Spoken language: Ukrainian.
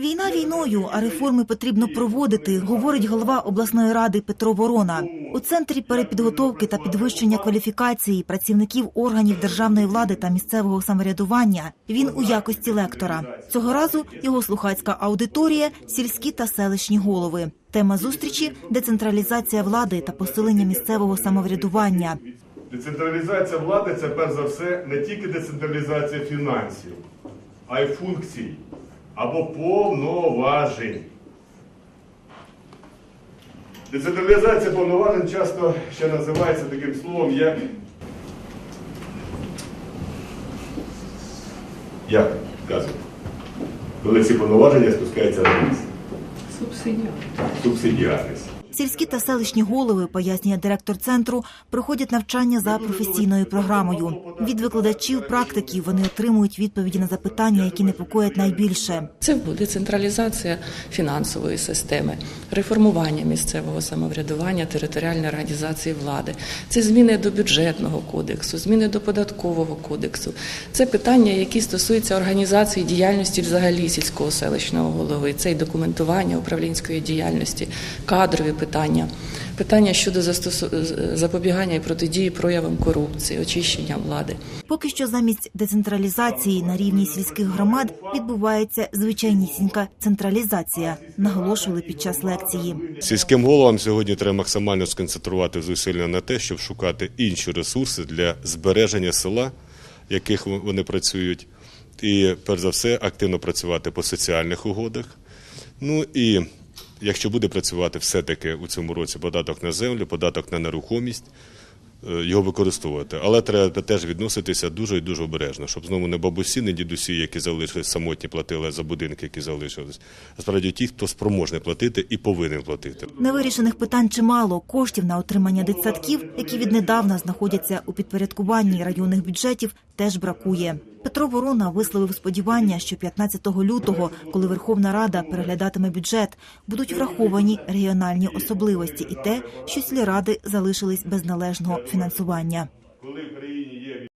Війна війною, а реформи потрібно проводити, говорить голова обласної ради Петро Ворона. У центрі перепідготовки та підвищення кваліфікації працівників органів державної влади та місцевого самоврядування. Він у якості лектора. Цього разу його слухацька аудиторія сільські та селищні голови. Тема зустрічі децентралізація влади та посилення місцевого самоврядування. Децентралізація влади це перш за все не тільки децентралізація фінансів, а й функцій або повноважень. Децентралізація повноважень часто ще називається таким словом, як. Як кажуть, коли ці повноваження спускаються вниз. Субсидіарність. Субсидіарність. Сільські та селищні голови, пояснює директор центру, проходять навчання за професійною програмою. Від викладачів практиків вони отримують відповіді на запитання, які непокоять найбільше. Це буде централізація фінансової системи, реформування місцевого самоврядування, територіальної організації влади. Це зміни до бюджетного кодексу, зміни до податкового кодексу. Це питання, які стосуються організації діяльності взагалі сільського селищного голови. Це і документування управлінської діяльності, кадрові питання, питання щодо застосу- запобігання і протидії проявам корупції, очищення влади. Поки що замість децентралізації на рівні сільських громад відбувається звичайнісінька централізація, наголошували під час лекції. Сільським головам сьогодні треба максимально сконцентрувати зусилля на те, щоб шукати інші ресурси для збереження села, в яких вони працюють, і перш за все активно працювати по соціальних угодах. Ну і якщо буде працювати все-таки у цьому році податок на землю, податок на нерухомість. е, Його використовувати, але треба теж відноситися дуже і дуже обережно, щоб знову не бабусі, не дідусі, які залишились самотні, платили за будинки, які залишились. А справді ті, хто спроможний платити і повинен платити. Невирішених питань чимало. Коштів на отримання дитсадків, які віднедавна знаходяться у підпорядкуванні районних бюджетів, теж бракує. Петро Ворона висловив сподівання, що 15 лютого, коли Верховна Рада переглядатиме бюджет, будуть враховані регіональні особливості і те, що сільради залишились без належного фінансування. Коли в країні